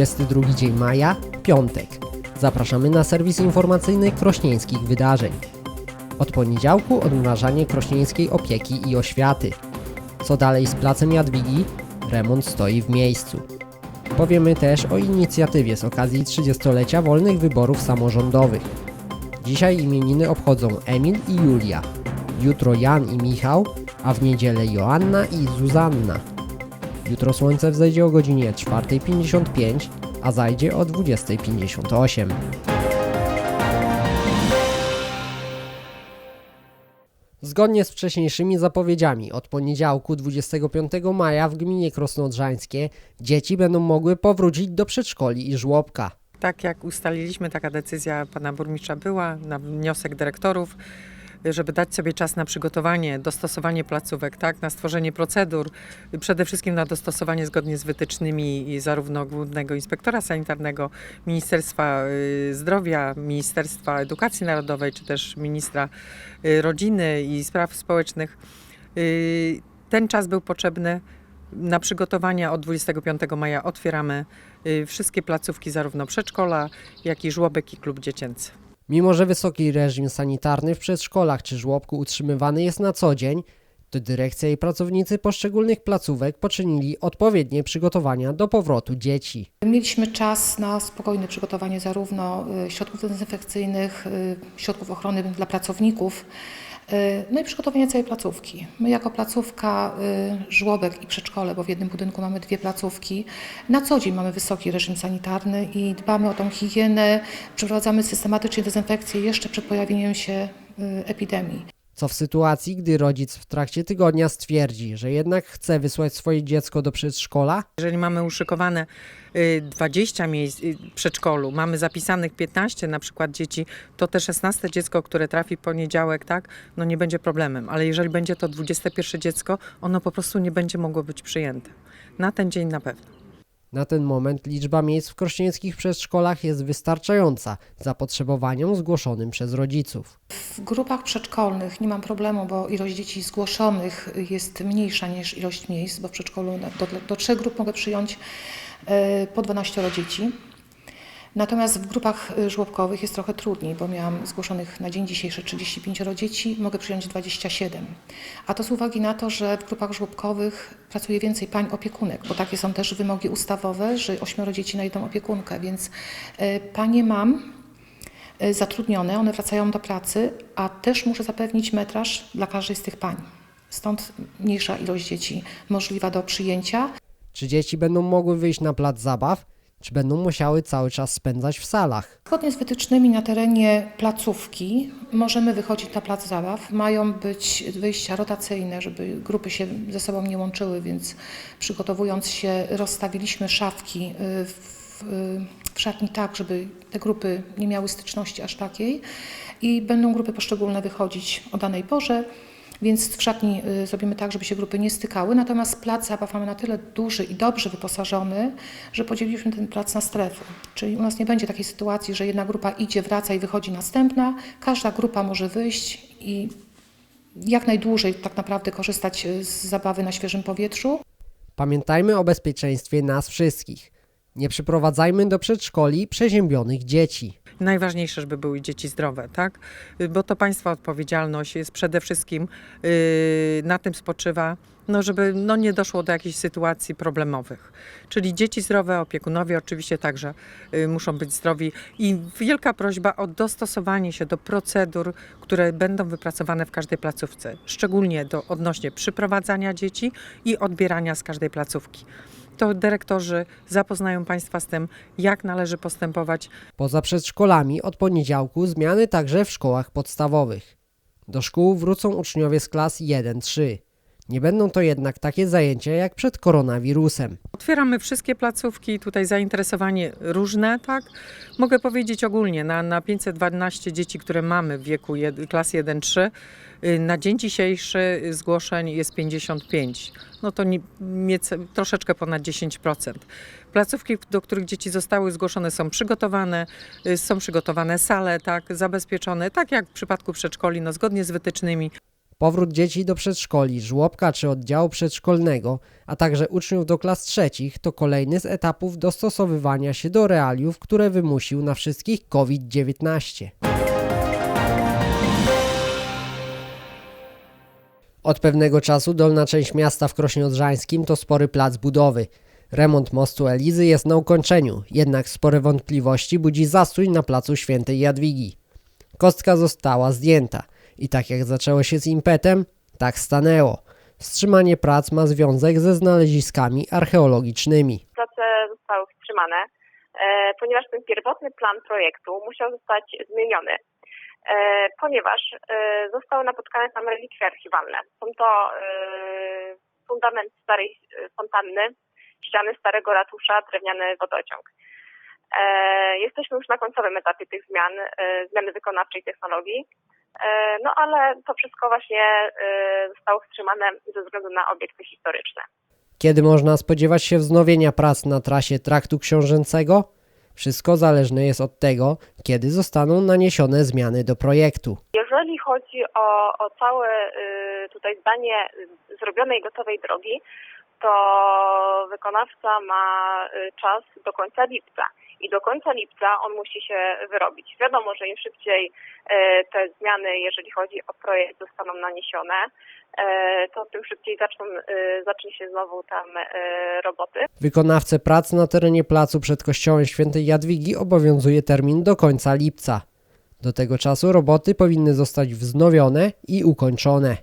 22 dzień maja, piątek. Zapraszamy na serwis informacyjny krośnieńskich wydarzeń. Od poniedziałku odmrażanie krośnieńskiej opieki i oświaty. Co dalej z placem Jadwigi? Remont stoi w miejscu. Powiemy też o inicjatywie z okazji 30-lecia wolnych wyborów samorządowych. Dzisiaj imieniny obchodzą Emil i Julia. Jutro Jan i Michał, a w niedzielę Joanna i Zuzanna. Jutro słońce wzejdzie o godzinie 4.55, a zajdzie o 20.58. Zgodnie z wcześniejszymi zapowiedziami, od poniedziałku 25 maja w gminie Krosnoodrzańskie dzieci będą mogły powrócić do przedszkoli i żłobka. Tak jak ustaliliśmy, taka decyzja pana burmistrza była na wniosek dyrektorów, żeby dać sobie czas na przygotowanie, dostosowanie placówek, tak, na stworzenie procedur, przede wszystkim na dostosowanie zgodnie z wytycznymi zarówno Głównego Inspektora Sanitarnego, Ministerstwa y, Zdrowia, Ministerstwa Edukacji Narodowej, czy też Ministra y, Rodziny i Spraw Społecznych. Y, Ten czas był potrzebny na przygotowania od 25 maja otwieramy wszystkie placówki, zarówno przedszkola, jak i żłobek i klub dziecięcy. Mimo, że wysoki reżim sanitarny w przedszkolach czy żłobku utrzymywany jest na co dzień, to dyrekcja i pracownicy poszczególnych placówek poczynili odpowiednie przygotowania do powrotu dzieci. Mieliśmy czas na spokojne przygotowanie zarówno y, środków dezynfekcyjnych, y, środków ochrony dla pracowników, no i przygotowanie całej placówki. My jako placówka, y, żłobek i przedszkole, bo w jednym budynku mamy dwie placówki, na co dzień mamy wysoki reżim sanitarny i dbamy o tą higienę, przeprowadzamy systematycznie dezynfekcję jeszcze przed pojawieniem się y, epidemii. Co w sytuacji, gdy rodzic w trakcie tygodnia stwierdzi, że jednak chce wysłać swoje dziecko do przedszkola? Jeżeli mamy uszykowane y, 20 miejsc y, w przedszkolu, mamy zapisanych 15 na przykład dzieci, to te 16 dziecko, które trafi w poniedziałek, tak, no nie będzie problemem. Ale jeżeli będzie to 21 dziecko, ono po prostu nie będzie mogło być przyjęte. Na ten dzień na pewno. Na ten moment liczba miejsc w krośnieńskich przedszkolach jest wystarczająca zapotrzebowaniom zgłoszonym przez rodziców. W grupach przedszkolnych nie mam problemu, bo ilość dzieci zgłoszonych jest mniejsza niż ilość miejsc, bo w przedszkolu do, do trzech grup mogę przyjąć e, po 12 dzieci. Natomiast w grupach e, żłobkowych jest trochę trudniej, bo miałam zgłoszonych na dzień dzisiejszy 35 dzieci, mogę przyjąć 27. A to z uwagi na to, że w grupach żłobkowych pracuje więcej pań opiekunek, bo takie są też wymogi ustawowe, że ośmioro dzieci na jedną opiekunkę, więc e, panie mam, y, zatrudnione, one wracają do pracy, a też muszę zapewnić metraż dla każdej z tych pań. Stąd mniejsza ilość dzieci możliwa do przyjęcia. Czy dzieci będą mogły wyjść na plac zabaw, czy będą musiały cały czas spędzać w salach? Zgodnie z wytycznymi na terenie placówki możemy wychodzić na plac zabaw. Mają być wyjścia rotacyjne, żeby grupy się ze sobą nie łączyły, więc przygotowując się rozstawiliśmy szafki y, w, y, w szatni tak, żeby te grupy nie miały styczności aż takiej i będą grupy poszczególne wychodzić o danej porze. Więc w szatni y, zrobimy tak, żeby się grupy nie stykały. Natomiast plac zabaw mamy na tyle duży i dobrze wyposażony, że podzieliliśmy ten plac na strefy. Czyli u nas nie będzie takiej sytuacji, że jedna grupa idzie, wraca i wychodzi następna. Każda grupa może wyjść i jak najdłużej tak naprawdę korzystać y, z zabawy na świeżym powietrzu. Pamiętajmy o bezpieczeństwie nas wszystkich. Nie przyprowadzajmy do przedszkoli przeziębionych dzieci. Najważniejsze, żeby były dzieci zdrowe, tak? Y, Bo to państwa odpowiedzialność jest przede wszystkim yy, na tym spoczywa, no żeby no nie doszło do jakichś sytuacji problemowych. Czyli dzieci zdrowe, opiekunowie oczywiście także y, muszą być zdrowi i wielka prośba o dostosowanie się do procedur, które będą wypracowane w każdej placówce, szczególnie do odnośnie przyprowadzania dzieci i odbierania z każdej placówki. To dyrektorzy zapoznają państwa z tym, jak należy postępować, Poza przedszkolami od poniedziałku zmiany także w szkołach podstawowych. Do szkół wrócą uczniowie z klas 1-3. Nie będą to jednak takie zajęcia jak przed koronawirusem. Otwieramy wszystkie placówki, tutaj zainteresowanie różne, tak? Mogę powiedzieć ogólnie, na, na 512 dzieci, które mamy w wieku jed, klas 1-3, y, na dzień dzisiejszy zgłoszeń jest 55. No to nie, troszeczkę ponad 10%. Placówki, do których dzieci zostały zgłoszone są przygotowane, y, są przygotowane sale, tak, zabezpieczone, tak jak w przypadku przedszkoli, no zgodnie z wytycznymi. Powrót dzieci do przedszkoli, żłobka czy oddziału przedszkolnego, a także uczniów do klas trzecich to kolejny z etapów dostosowywania się do realiów, które wymusił na wszystkich COVID-19. Od pewnego czasu dolna część miasta w Krośnie Odrzańskim to spory plac budowy. Remont mostu Elizy jest na ukończeniu, jednak spore wątpliwości budzi zastój na placu Świętej Jadwigi. Kostka została zdjęta i tak jak zaczęło się z impetem, tak stanęło. Wstrzymanie prac ma związek ze znaleziskami archeologicznymi. prace zostały wstrzymane, ponieważ ten pierwotny plan projektu musiał zostać zmieniony, e, ponieważ e, zostały napotkane tam relikwie archiwalne. Są to e, fundament starej fontanny, ściany starego ratusza, drewniany wodociąg. Jesteśmy już na końcowym etapie tych zmian, zmiany wykonawczej technologii. E, No ale to wszystko właśnie e, zostało wstrzymane ze względu na obiekty historyczne. Kiedy można spodziewać się wznowienia prac na trasie traktu książęcego? Wszystko zależne jest od tego, kiedy zostaną naniesione zmiany do projektu. Jeżeli chodzi o, o całe y, tutaj zdanie zrobionej gotowej drogi, to wykonawca ma y, czas do końca lipca. I do końca lipca on musi się wyrobić. Wiadomo, że im szybciej y, te zmiany, jeżeli chodzi o projekt, zostaną naniesione, y, to tym szybciej zaczną, y, zacznie się znowu tam roboty. Wykonawcę prac na terenie placu przed kościołem świętej Jadwigi obowiązuje termin do końca lipca. Do tego czasu roboty powinny zostać wznowione i ukończone.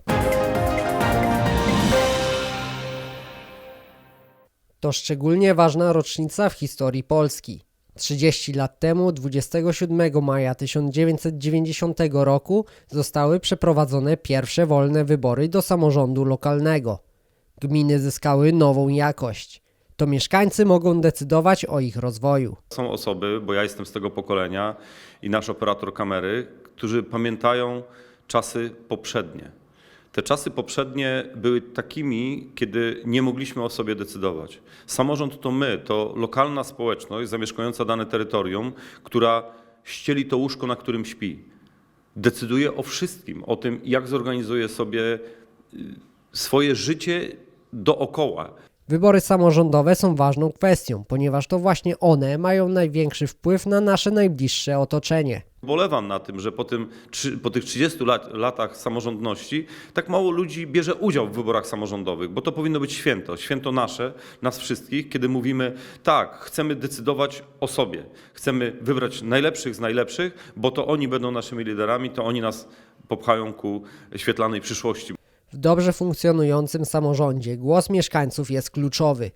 To szczególnie ważna rocznica w historii Polski. 30 lat temu, 27 maja 1990 roku, zostały przeprowadzone pierwsze wolne wybory do samorządu lokalnego. Gminy zyskały nową jakość. To mieszkańcy mogą decydować o ich rozwoju. Są osoby, bo ja jestem z tego pokolenia i nasz operator kamery, którzy pamiętają czasy poprzednie. Te czasy poprzednie były takimi, kiedy nie mogliśmy o sobie decydować. Samorząd to my, to lokalna społeczność zamieszkująca dane terytorium, która ścieli to łóżko, na którym śpi. Decyduje o wszystkim, o tym, jak zorganizuje sobie y, swoje życie dookoła. Wybory samorządowe są ważną kwestią, ponieważ to właśnie one mają największy wpływ na nasze najbliższe otoczenie. Bolewam na tym, że po, tym, po tych 30 lat, latach samorządności tak mało ludzi bierze udział w wyborach samorządowych, bo to powinno być święto, święto nasze, nas wszystkich, kiedy mówimy tak, chcemy decydować o sobie, chcemy wybrać najlepszych z najlepszych, bo to oni będą naszymi liderami, to oni nas popchają ku świetlanej przyszłości. W dobrze funkcjonującym samorządzie głos mieszkańców jest kluczowy.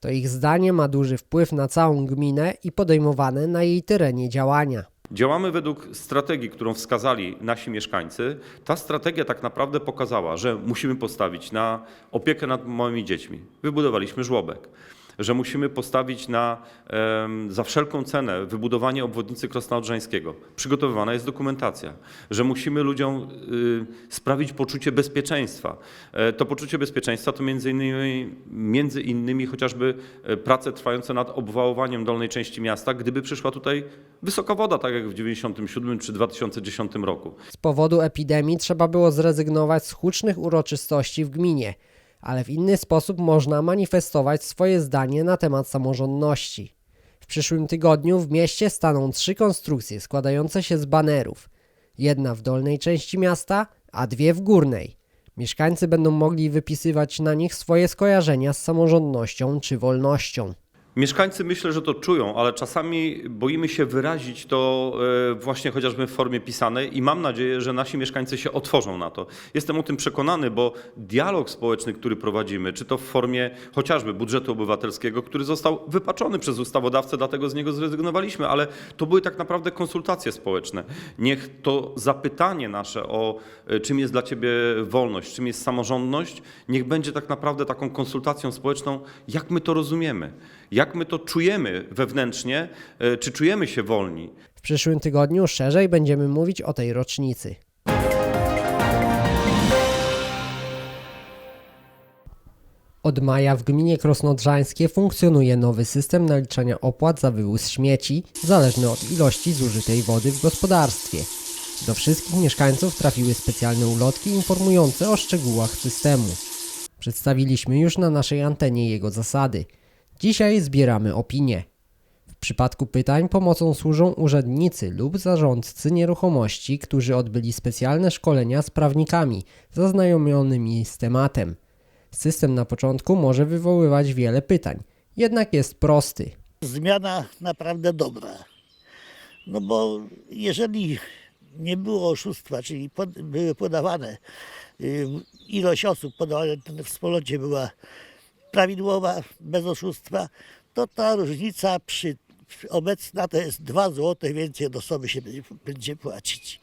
To ich zdanie ma duży wpływ na całą gminę i podejmowane na jej terenie działania. Działamy według strategii, którą wskazali nasi mieszkańcy. Ta strategia tak naprawdę pokazała, że musimy postawić na opiekę nad małymi dziećmi. Wybudowaliśmy żłobek. Że musimy postawić na za wszelką cenę wybudowanie obwodnicy Krosna Odrzańskiego. Przygotowywana jest dokumentacja. Że musimy ludziom y, sprawić poczucie bezpieczeństwa. E, to poczucie bezpieczeństwa to między innymi, między innymi chociażby e, prace trwające nad obwałowaniem dolnej części miasta, gdyby przyszła tutaj wysoka woda, tak jak w 1997 czy 2010 roku. Z powodu epidemii trzeba było zrezygnować z hucznych uroczystości w gminie, ale w inny sposób można manifestować swoje zdanie na temat samorządności. W przyszłym tygodniu w mieście staną trzy konstrukcje składające się z banerów. Jedna w dolnej części miasta, a dwie w górnej. Mieszkańcy będą mogli wypisywać na nich swoje skojarzenia z samorządnością czy wolnością. Mieszkańcy myślę, że to czują, ale czasami boimy się wyrazić to e, właśnie chociażby w formie pisanej i mam nadzieję, że nasi mieszkańcy się otworzą na to. Jestem o tym przekonany, bo dialog społeczny, który prowadzimy, czy to w formie chociażby budżetu obywatelskiego, który został wypaczony przez ustawodawcę, dlatego z niego zrezygnowaliśmy, ale to były tak naprawdę konsultacje społeczne. Niech to zapytanie nasze o e, czym jest dla ciebie wolność, czym jest samorządność, niech będzie tak naprawdę taką konsultacją społeczną, jak my to rozumiemy, jak my to czujemy wewnętrznie, e, czy czujemy się wolni. W przyszłym tygodniu szerzej będziemy mówić o tej rocznicy. Od maja w gminie Krosnodrzańskie funkcjonuje nowy system naliczania opłat za wywóz śmieci, zależny od ilości zużytej wody w gospodarstwie. Do wszystkich mieszkańców trafiły specjalne ulotki informujące o szczegółach systemu. Przedstawiliśmy już na naszej antenie jego zasady. Dzisiaj zbieramy opinie. W przypadku pytań pomocą służą urzędnicy lub zarządcy nieruchomości, którzy odbyli specjalne szkolenia z prawnikami zaznajomionymi z tematem. System na początku może wywoływać wiele pytań, jednak jest prosty. zmiana naprawdę dobra. No bo jeżeli nie było oszustwa, czyli pod, były podawane, y, ilość osób podawane w wspólnocie była prawidłowa, bez oszustwa, to ta różnica przy, przy obecna to jest 2 zł więcej od osoby się będzie, będzie płacić.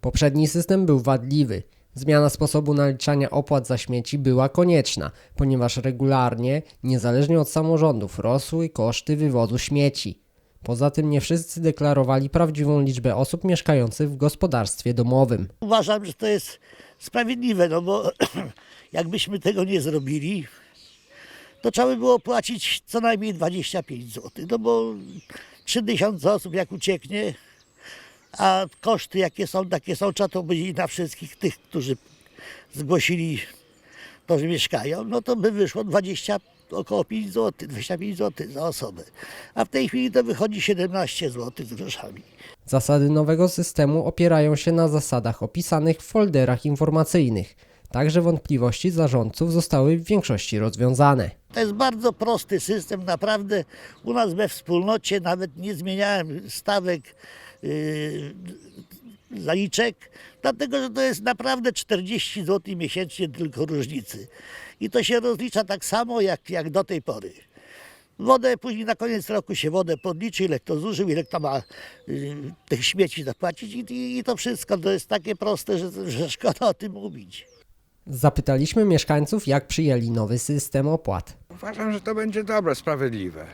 Poprzedni system był wadliwy. Zmiana sposobu naliczania opłat za śmieci była konieczna, ponieważ regularnie, niezależnie od samorządów, rosły koszty wywozu śmieci. Poza tym nie wszyscy deklarowali prawdziwą liczbę osób mieszkających w gospodarstwie domowym. Uważam, że to jest sprawiedliwe, no bo jakbyśmy tego nie zrobili, to trzeba by było płacić co najmniej 25 zł. No bo 3000 osób jak ucieknie, a koszty jakie są, takie są, trzeba to będzie na wszystkich tych, którzy zgłosili to, że mieszkają, no to by wyszło 20, około 5 zł, 25 zł za osobę. A w tej chwili to wychodzi 17 zł z groszami. Zasady nowego systemu opierają się na zasadach opisanych w folderach informacyjnych. Także wątpliwości zarządców zostały w większości rozwiązane. To jest bardzo prosty system, naprawdę u nas we wspólnocie nawet nie zmieniałem stawek yy, zaliczek, dlatego że to jest naprawdę 40 zł miesięcznie tylko różnicy. I to się rozlicza tak samo jak, jak do tej pory. Wodę później na koniec roku się wodę podliczy, ile kto zużył, ile kto ma yy, tych śmieci zapłacić i, i, i to wszystko to jest takie proste, że, że szkoda o tym mówić. Zapytaliśmy mieszkańców, jak przyjęli nowy system opłat. Uważam, że to będzie dobre, sprawiedliwe.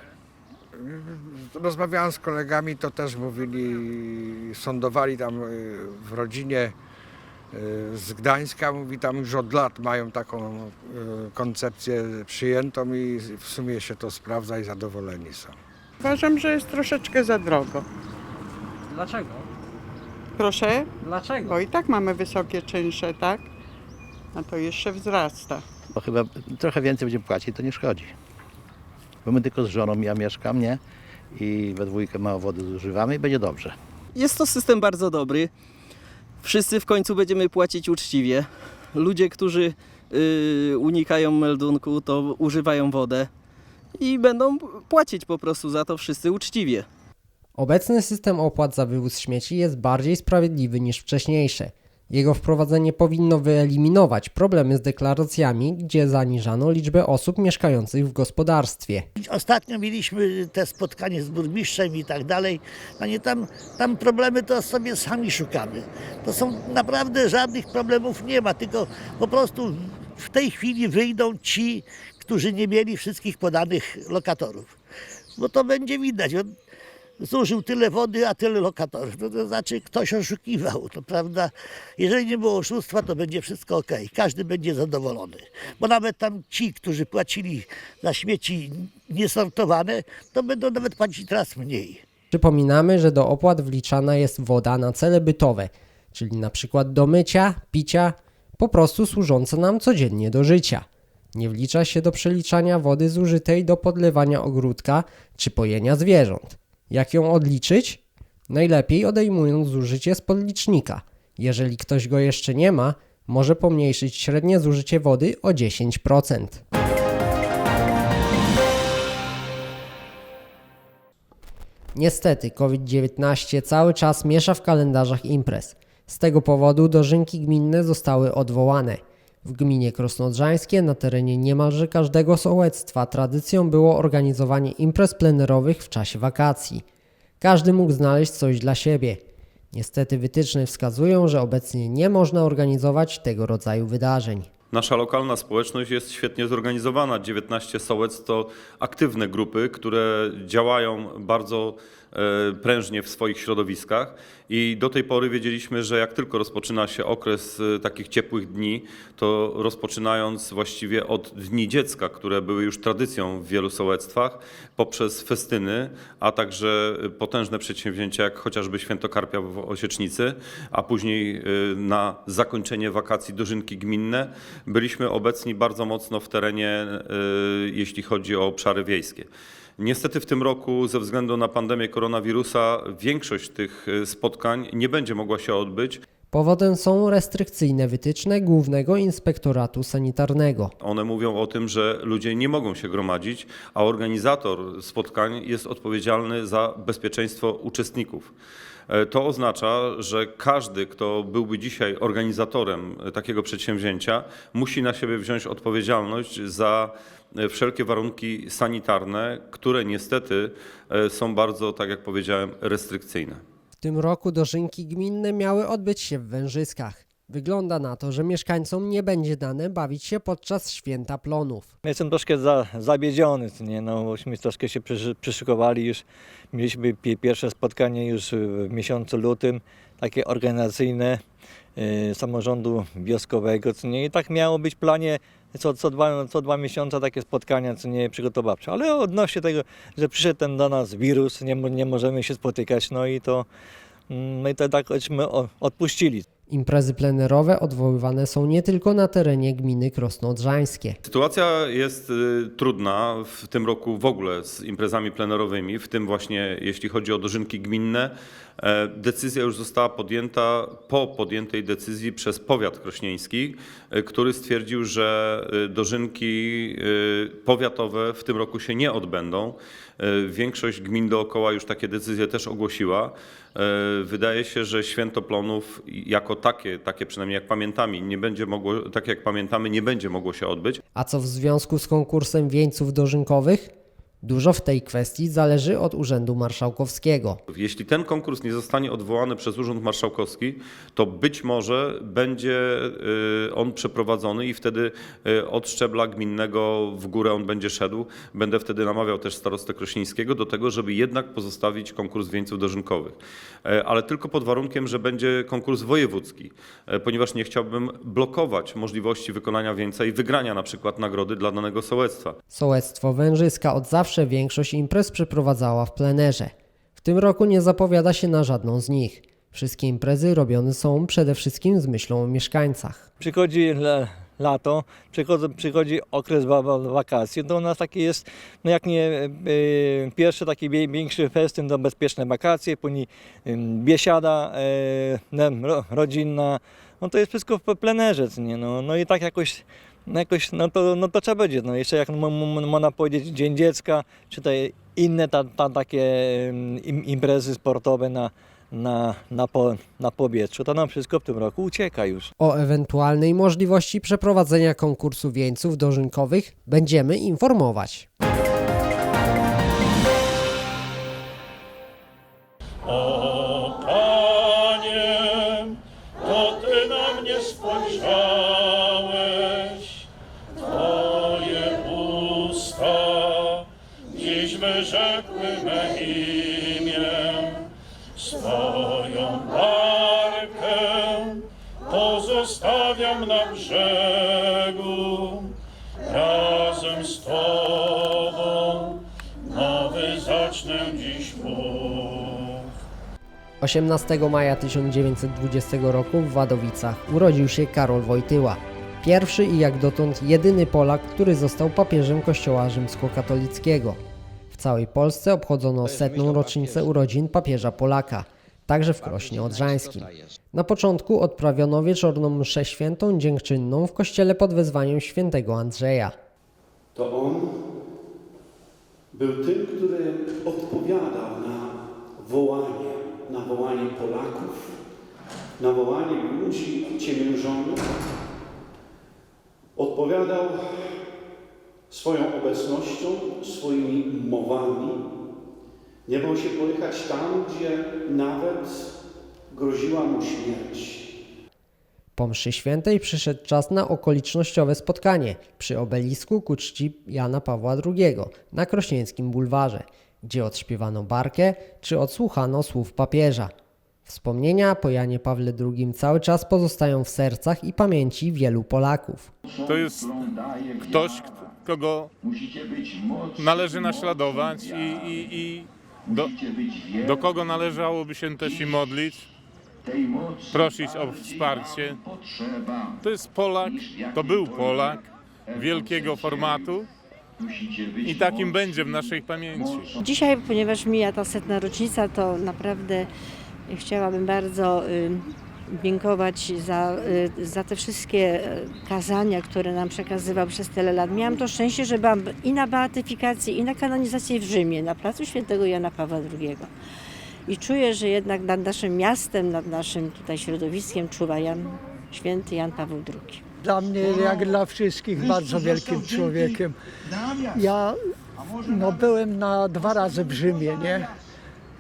Rozmawiałem z kolegami, to też mówili, sądowali tam y, w rodzinie y, z Gdańska, mówi tam już od lat mają taką y, koncepcję przyjętą i w sumie się to sprawdza i zadowoleni są. Uważam, że jest troszeczkę za drogo. Dlaczego? Proszę, Dlaczego? bo i tak mamy wysokie czynsze, tak? A to jeszcze wzrasta. Bo chyba trochę więcej będziemy płacić, to nie szkodzi. Bo my tylko z żoną, ja mieszkam, nie? I we dwójkę mało wody zużywamy i będzie dobrze. Jest to system bardzo dobry. Wszyscy w końcu będziemy płacić uczciwie. Ludzie, którzy y, unikają meldunku, to używają wodę i będą płacić po prostu za to wszyscy uczciwie. Obecny system opłat za wywóz śmieci jest bardziej sprawiedliwy niż wcześniejsze. Jego wprowadzenie powinno wyeliminować problemy z deklaracjami, gdzie zaniżano liczbę osób mieszkających w gospodarstwie. Ostatnio mieliśmy te spotkanie z burmistrzem i tak dalej. No nie, tam, tam problemy to sobie sami szukamy. To są naprawdę żadnych problemów nie ma, tylko po prostu w tej chwili wyjdą ci, którzy nie mieli wszystkich podanych lokatorów. Bo to będzie widać. Zużył tyle wody, a tyle lokatorów. No to znaczy ktoś oszukiwał, to prawda. Jeżeli nie było oszustwa, to będzie wszystko ok. Każdy będzie zadowolony. Bo nawet tam ci, którzy płacili za śmieci niesortowane, to będą nawet płacić teraz mniej. Przypominamy, że do opłat wliczana jest woda na cele bytowe, czyli na przykład do mycia, picia, po prostu służąca nam codziennie do życia. Nie wlicza się do przeliczania wody zużytej do podlewania ogródka czy pojenia zwierząt. Jak ją odliczyć? Najlepiej odejmując zużycie z podlicznika. Jeżeli ktoś go jeszcze nie ma, może pomniejszyć średnie zużycie wody o 10%. Niestety COVID-19 cały czas miesza w kalendarzach imprez. Z tego powodu dożynki gminne zostały odwołane. W gminie Krosnodrzańskie na terenie niemalże każdego sołectwa tradycją było organizowanie imprez plenerowych w czasie wakacji. Każdy mógł znaleźć coś dla siebie. Niestety wytyczne wskazują, że obecnie nie można organizować tego rodzaju wydarzeń. Nasza lokalna społeczność jest świetnie zorganizowana. 19 sołec to aktywne grupy, które działają bardzo e, prężnie w swoich środowiskach i do tej pory wiedzieliśmy, że jak tylko rozpoczyna się okres e, takich ciepłych dni, to rozpoczynając właściwie od Dni Dziecka, które były już tradycją w wielu sołectwach, poprzez festyny, a także potężne przedsięwzięcia jak chociażby Święto Karpia w Osiecznicy, a później e, na zakończenie wakacji dożynki gminne, byliśmy obecni bardzo mocno w terenie, e, jeśli chodzi o obszary wiejskie. Niestety w tym roku ze względu na pandemię koronawirusa większość tych e, spotkań nie będzie mogła się odbyć. Powodem są restrykcyjne wytyczne Głównego Inspektoratu Sanitarnego. One mówią o tym, że ludzie nie mogą się gromadzić, a organizator spotkań jest odpowiedzialny za bezpieczeństwo uczestników. E, To oznacza, że każdy, kto byłby dzisiaj organizatorem e, takiego przedsięwzięcia, musi na siebie wziąć odpowiedzialność za e, wszelkie warunki sanitarne, które niestety są bardzo, tak jak powiedziałem, restrykcyjne. W tym roku dożynki gminne miały odbyć się w Wężyskach. Wygląda na to, że mieszkańcom nie będzie dane bawić się podczas święta plonów. Jestem troszkę za, zawiedziony, nie, no, bośmy troszkę się przyszy- przyszykowali już. Mieliśmy pi- pierwsze spotkanie już w miesiącu lutym, takie organizacyjne y, samorządu wioskowego, co nie, i tak miało być w planie co, co, dwa, co dwa miesiące takie spotkania, co nie, przygotowawcze. Ale odnośnie tego, że przyszedł ten do nas wirus, nie, nie możemy się spotykać, no i to, mm, i to tak odpuścili. Imprezy plenerowe odwoływane są nie tylko na terenie gminy Krosno-Odrzańskie. Sytuacja jest y, trudna w tym roku w ogóle z imprezami plenerowymi, w tym właśnie jeśli chodzi o dożynki gminne. E, Decyzja już została podjęta po podjętej decyzji przez powiat krośnieński, y, który stwierdził, że y, dożynki y, powiatowe w tym roku się nie odbędą. E, Większość gmin dookoła już takie decyzje też ogłosiła. E, Wydaje się, że święto plonów jako takie, takie przynajmniej jak pamiętamy, nie będzie mogło, tak jak pamiętamy, nie będzie mogło się odbyć. A co w związku z konkursem wieńców dożynkowych? Dużo w tej kwestii zależy od Urzędu Marszałkowskiego. Jeśli ten konkurs nie zostanie odwołany przez Urząd Marszałkowski, to być może będzie y, on przeprowadzony i wtedy y, od szczebla gminnego w górę on będzie szedł. Będę wtedy namawiał też starostę krośnieńskiego do tego, żeby jednak pozostawić konkurs wieńców dożynkowych. E, Ale tylko pod warunkiem, że będzie konkurs wojewódzki, e, ponieważ nie chciałbym blokować możliwości wykonania wieńca i wygrania na przykład nagrody dla danego sołectwa. Sołectwo Wężyska od zawsze większość imprez przeprowadzała w plenerze. W tym roku nie zapowiada się na żadną z nich. Wszystkie imprezy robione są przede wszystkim z myślą o mieszkańcach. Przychodzi lato, przychodzi, przychodzi okres wa, wa, wakacji, to u nas taki jest, no jak nie y, pierwszy taki większy festyn to bezpieczne wakacje, później y, biesiada y, ro, rodzinna, no to jest wszystko w plenerze, nie? No, no i tak jakoś, no jakoś no to, no to trzeba będzie, no jeszcze jak mo- mo- można powiedzieć Dzień Dziecka, czy te inne ta, ta, takie ym, im, imprezy sportowe na, na, na, po, na powietrzu, to nam wszystko w tym roku ucieka już. O ewentualnej możliwości przeprowadzenia konkursu wieńców dożynkowych będziemy informować. O Panie, to Ty na mnie spojrzałeś, pozostawiam na brzegu, razem z Tobą nowy zacznę dziś mów. 18 maja 1920 roku w Wadowicach urodził się Karol Wojtyła. Pierwszy i jak dotąd jedyny Polak, który został papieżem Kościoła Rzymskokatolickiego. W całej Polsce obchodzono setną rocznicę urodzin papieża Polaka, także w Krośnie Odrzańskim. Na początku odprawiono wieczorną mszę świętą dziękczynną w kościele pod wezwaniem świętego Andrzeja. To on był tym, który odpowiadał na wołanie, na wołanie Polaków, na wołanie ludzi ciemiężonych. Odpowiadał swoją obecnością, swoimi mowami. Nie bał się pojechać tam, gdzie nawet groziła mu śmierć. Po mszy świętej przyszedł czas na okolicznościowe spotkanie przy obelisku ku czci Jana Pawła II na Krośnieńskim Bulwarze, gdzie odśpiewano barkę czy odsłuchano słów papieża. Wspomnienia po Janie Pawle II cały czas pozostają w sercach i pamięci wielu Polaków. To jest ktoś, kogo należy naśladować i, i, i do, do kogo należałoby się też i modlić, prosić o wsparcie. To jest Polak, to był Polak wielkiego formatu i takim będzie w naszej pamięci. Dzisiaj, ponieważ mija ta setna rocznica, to naprawdę chciałabym bardzo dziękować za, y, za te wszystkie y, kazania, które nam przekazywał przez tyle lat. Miałam to szczęście, że byłam i na beatyfikacji, i na kanonizacji w Rzymie, na placu świętego Jana Pawła II. I czuję, że jednak nad naszym miastem, nad naszym tutaj środowiskiem czuwa Jan, święty Jan Paweł II. Dla mnie, jak dla wszystkich, bardzo wielkim człowiekiem. Ja no, byłem na dwa razy w Rzymie, nie?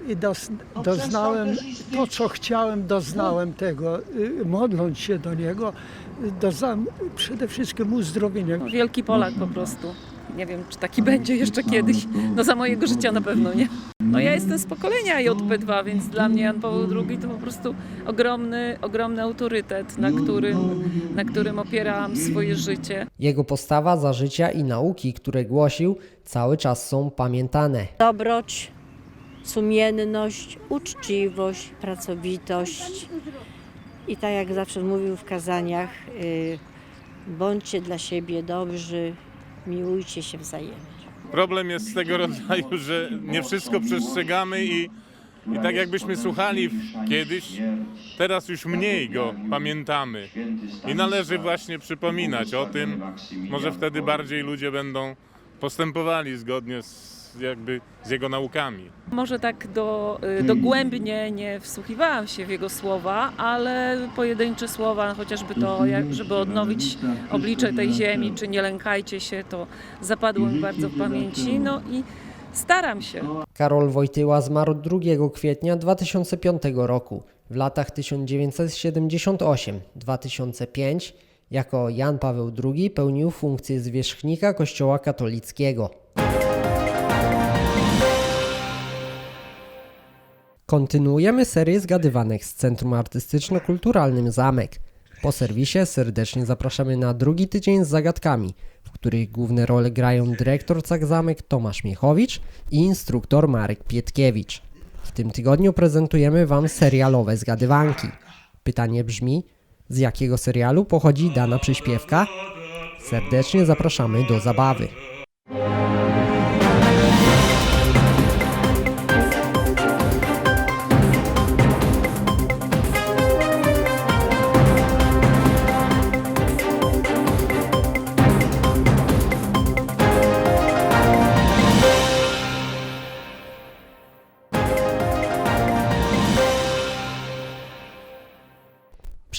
I dos, doznałem to, co chciałem, doznałem tego. Y, Modląc się do Niego, y, doznałem przede wszystkim uzdrowienia. Wielki Polak po prostu. Nie wiem, czy taki będzie jeszcze kiedyś. No za mojego życia na pewno nie. No ja jestem z pokolenia JP2, więc dla mnie Jan Paweł II to po prostu ogromny, ogromny autorytet, na którym, na którym opierałam swoje życie. Jego postawa za życia i nauki, które głosił, cały czas są pamiętane. Dobroć, sumienność, uczciwość, pracowitość. I tak jak zawsze mówił w kazaniach, y, bądźcie dla siebie dobrzy, miłujcie się wzajemnie. Problem jest z tego rodzaju, że nie wszystko przestrzegamy i, i tak jakbyśmy słuchali kiedyś, teraz już mniej go pamiętamy. I należy właśnie przypominać o tym, może wtedy bardziej ludzie będą postępowali zgodnie z, jakby, z jego naukami. Może tak do, y, dogłębnie nie wsłuchiwałam się w jego słowa, ale pojedyncze słowa, chociażby to, jak, żeby odnowić oblicze tej ziemi, czy nie lękajcie się, to zapadło mi bardzo w pamięci. No i staram się. Karol Wojtyła zmarł 2 kwietnia 2005 roku. W latach 1978-2005 jako Jan Paweł II pełnił funkcję zwierzchnika Kościoła katolickiego. Kontynuujemy serię zgadywanek z Centrum Artystyczno-Kulturalnym Zamek. Po serwisie serdecznie zapraszamy na drugi tydzień z zagadkami, w których główne role grają dyrektor CAK Zamek Tomasz Miechowicz i instruktor Marek Pietkiewicz. W tym tygodniu prezentujemy Wam serialowe zgadywanki. Pytanie brzmi, z jakiego serialu pochodzi dana przyśpiewka? Serdecznie zapraszamy do zabawy.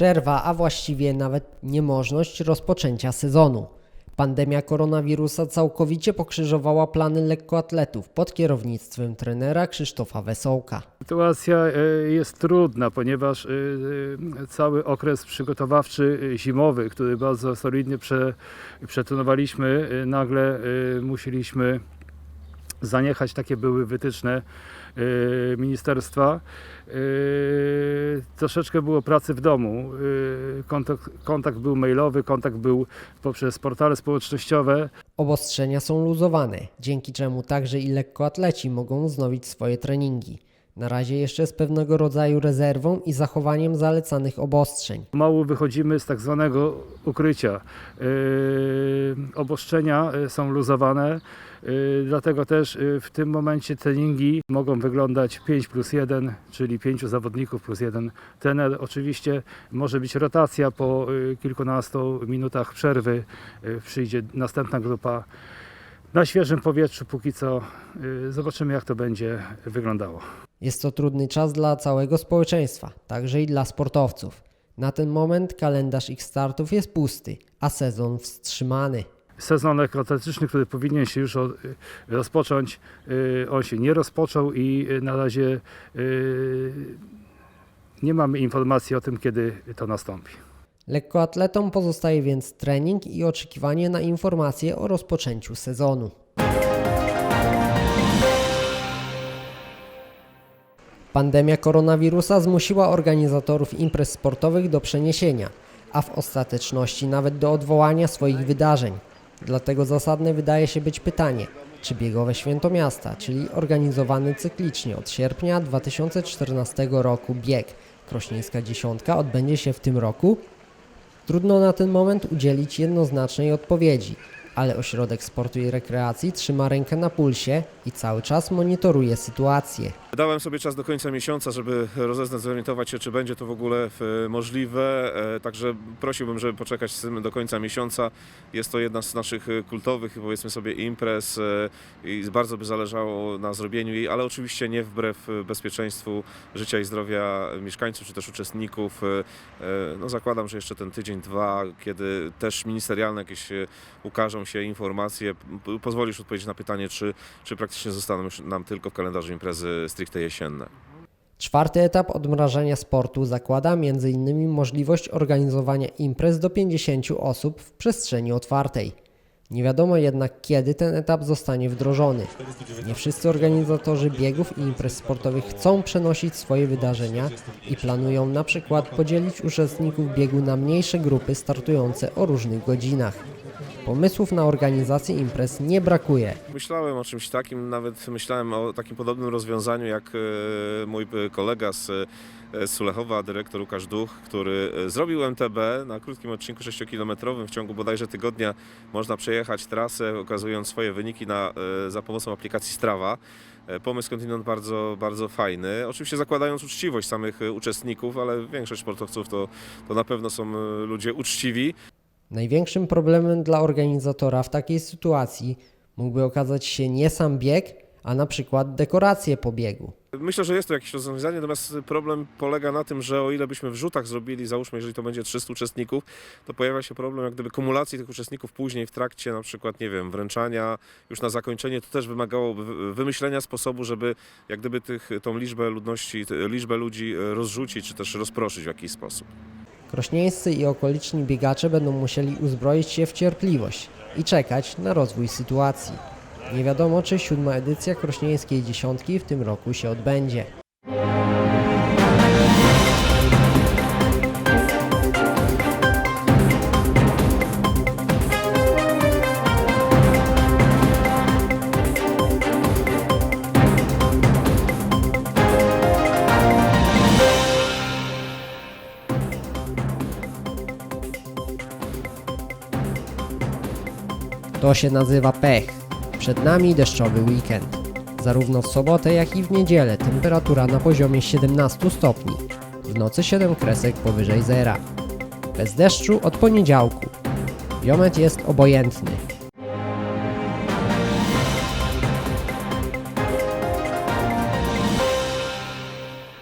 Przerwa, a właściwie nawet niemożność rozpoczęcia sezonu. Pandemia koronawirusa całkowicie pokrzyżowała plany lekkoatletów pod kierownictwem trenera Krzysztofa Wesołka. Sytuacja e, jest trudna, ponieważ e, e, cały okres przygotowawczy zimowy, który bardzo solidnie prze, przetrenowaliśmy, e, nagle musieliśmy zaniechać, takie były wytyczne ministerstwa. E, Troszeczkę było pracy w domu. E, Kontakt, kontakt był mailowy, kontakt był poprzez portale społecznościowe. Obostrzenia są luzowane, dzięki czemu także i lekkoatleci mogą wznowić swoje treningi. Na razie jeszcze z pewnego rodzaju rezerwą i zachowaniem zalecanych obostrzeń. Mało wychodzimy z tak zwanego ukrycia. Yy, obostrzenia yy, są luzowane, yy, dlatego też yy, w tym momencie treningi mogą wyglądać 5 plus 1, czyli 5 zawodników plus 1 trener. Oczywiście może być rotacja po yy, kilkunastu minutach przerwy, yy, przyjdzie następna grupa. Na świeżym powietrzu póki co zobaczymy jak to będzie wyglądało. Jest to trudny czas dla całego społeczeństwa, także i dla sportowców. Na ten moment kalendarz ich startów jest pusty, a sezon wstrzymany. sezon lekkoatletyczny, który powinien się już o- rozpocząć, y, on się nie rozpoczął i y, na razie y, nie mamy informacji o tym, kiedy to nastąpi. Lekkoatletom pozostaje więc trening i oczekiwanie na informacje o rozpoczęciu sezonu. Pandemia koronawirusa zmusiła organizatorów imprez sportowych do przeniesienia, a w ostateczności nawet do odwołania swoich wydarzeń. Dlatego zasadne wydaje się być pytanie, czy biegowe Święto Miasta, czyli organizowany cyklicznie od sierpnia 2014 roku bieg Krośnieńska Dziesiątka odbędzie się w tym roku? Trudno na ten moment udzielić jednoznacznej odpowiedzi, ale Ośrodek Sportu i Rekreacji trzyma rękę na pulsie i cały czas monitoruje sytuację. Dałem sobie czas do końca miesiąca, żeby rozeznać, zorientować się, czy będzie to w ogóle e, możliwe. E, Także prosiłbym, żeby poczekać z tym do końca miesiąca. Jest to jedna z naszych e, kultowych, powiedzmy sobie, imprez i bardzo by zależało na zrobieniu jej, ale oczywiście nie wbrew bezpieczeństwu życia i zdrowia mieszkańców czy też uczestników. No zakładam, że jeszcze ten tydzień, dwa, kiedy też ministerialne jakieś e, się informacje, pozwolisz odpowiedzieć na pytanie, czy, czy praktycznie zostaną już nam tylko w kalendarzu imprezy stricte jesienne. Czwarty etap odmrażania sportu zakłada m.in. możliwość organizowania imprez do 50 osób w przestrzeni otwartej. Nie wiadomo jednak kiedy ten etap zostanie wdrożony. Nie wszyscy organizatorzy biegów i imprez sportowych chcą przenosić swoje wydarzenia i planują na przykład podzielić uczestników biegu na mniejsze grupy startujące o różnych godzinach. Pomysłów na organizację imprez nie brakuje. Myślałem o czymś takim, nawet myślałem o takim podobnym rozwiązaniu jak e, mój e, kolega z, e, z Sulechowa, dyrektor Łukasz Duch, który zrobił MTB na krótkim odcinku 6-kilometrowym. W ciągu bodajże tygodnia można przejechać trasę, okazując swoje wyniki na, za pomocą aplikacji Strava. Pomysł skądinąd bardzo, bardzo fajny. Oczywiście zakładając uczciwość samych uczestników, ale większość sportowców to, to na pewno są ludzie uczciwi. Największym problemem dla organizatora w takiej sytuacji mógłby okazać się nie sam bieg, a na przykład dekoracje po biegu. Myślę, że jest to jakieś rozwiązanie, natomiast problem polega na tym, że o ile byśmy w rzutach zrobili, załóżmy, jeżeli to będzie 300 uczestników, to pojawia się problem jak gdyby kumulacji tych uczestników później w trakcie na przykład, nie wiem, wręczania, już na zakończenie, to też wymagałoby wy- wymyślenia sposobu, żeby jak gdyby tych, tą liczbę ludności, liczbę ludzi rozrzucić, czy też rozproszyć w jakiś sposób. Krośnieńscy i okoliczni biegacze będą musieli uzbroić się w cierpliwość i czekać na rozwój sytuacji. Nie wiadomo, czy siódma edycja krośnieńskiej dziesiątki w tym roku się odbędzie. To się nazywa pech. Przed nami deszczowy weekend. Zarówno w sobotę, jak i w niedzielę temperatura na poziomie 17 stopni. W nocy 7 kresek powyżej zera. Bez deszczu od poniedziałku. Biometr jest obojętny.